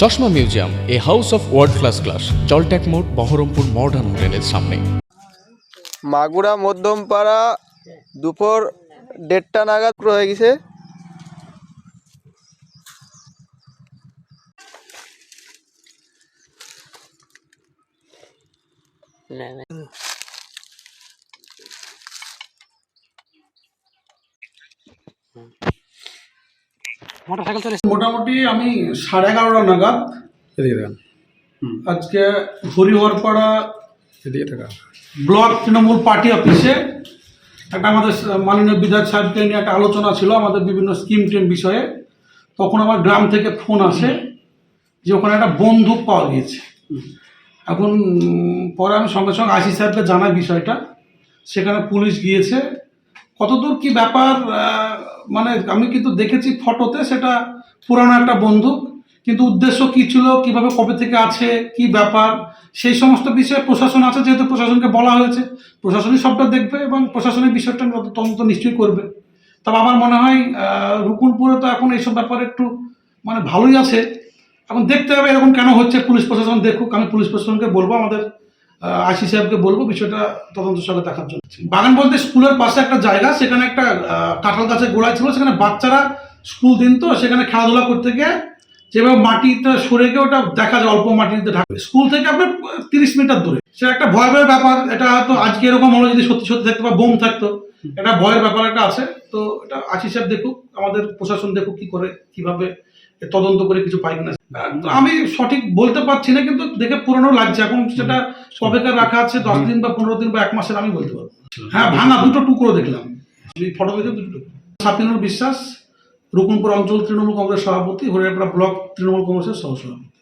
চশমা museum, a house of world class class জলট্যাক মোড়, Baharampur modern হোটেলের সামনে। মাগুরা মধ্যমপাড়া দুপুর দেড়টা নাগাদ হয়ে গেছে। মোটামুটি আমি সাড়ে এগারোটা নাগাদ আজকে হরিহরপাড়া ব্লক তৃণমূল পার্টি অফিসে একটা আমাদের মাননীয় বিধায়ক সাহেবকে নিয়ে একটা আলোচনা ছিল আমাদের বিভিন্ন স্কিম টিম বিষয়ে। তখন আমার গ্রাম থেকে ফোন আসে যে ওখানে একটা বন্দুক পাওয়া গিয়েছে। এখন পরে আমি সঙ্গে সঙ্গে আশি সাহেবকে জানাই বিষয়টা। সেখানে পুলিশ গিয়েছে। কতদূর কি ব্যাপার মানে আমি কিন্তু দেখেছি ফটোতে সেটা পুরানো একটা বন্দুক, কিন্তু উদ্দেশ্য কি ছিল, কীভাবে কবে থেকে আছে, কি ব্যাপার, সেই সমস্ত বিষয়ে প্রশাসন আছে, যেহেতু প্রশাসনকে বলা হয়েছে, প্রশাসনই সবটা দেখবে এবং প্রশাসনের বিষয়টা তদন্ত নিশ্চয়ই করবে। তবে আমার মনে হয় রুকুলপুরে তো এখন এইসব ব্যাপারে একটু মানে ভালোই আছে। এখন দেখতে হবে এরকম কেন হচ্ছে, পুলিশ প্রশাসন দেখুক, আমি পুলিশ প্রশাসনকে বলব আমাদের আশি সাহেবকে বলব বিষয়টা তদন্ত সঙ্গে দেখার জন্য। বাগান বলতে স্কুলের পাশে একটা জায়গা, সেখানে একটা কাঁঠাল গাছের গোড়ায় ছিল, সেখানে বাচ্চারা স্কুল দিন তো, সেখানে খেলাধুলা করতে গিয়ে যেভাবে মাটিতে সরে গিয়ে ওটা দেখা যায়, অল্প মাটিতে ঢাকবে স্কুল থেকে আপনার তিরিশ মিটার দূরে। সেটা একটা ভয়াবহ ব্যাপার, এটা হয়তো আজকে এরকম হলো যদি সত্যি সত্যি থাকতো বা বোম থাকতো। এটা ভয়ের ব্যাপার একটা আছে। তো এটা আশি সাহেব দেখুক, আমাদের প্রশাসন দেখুক কি করে, কীভাবে তদন্ত করে কিছু পাই তো আমি সঠিক বলতে পারছি না কিন্তু দেখে পুরনো লাগছে। এখন সেটা সবেকার রাখা আছে দশ দিন বা পনেরো দিন বা এক মাসের আমি বলতে পারব। হ্যাঁ ভাঙা দুটো টুকরো দেখলাম। ফটো দেখে দুটো টুকরো। সাপিনুর বিশ্বাস রুকুনপুর অঞ্চল তৃণমূল কংগ্রেস সভাপতি হরিয়ারপাড়া ব্লক তৃণমূল কংগ্রেসের সহসভাপতি।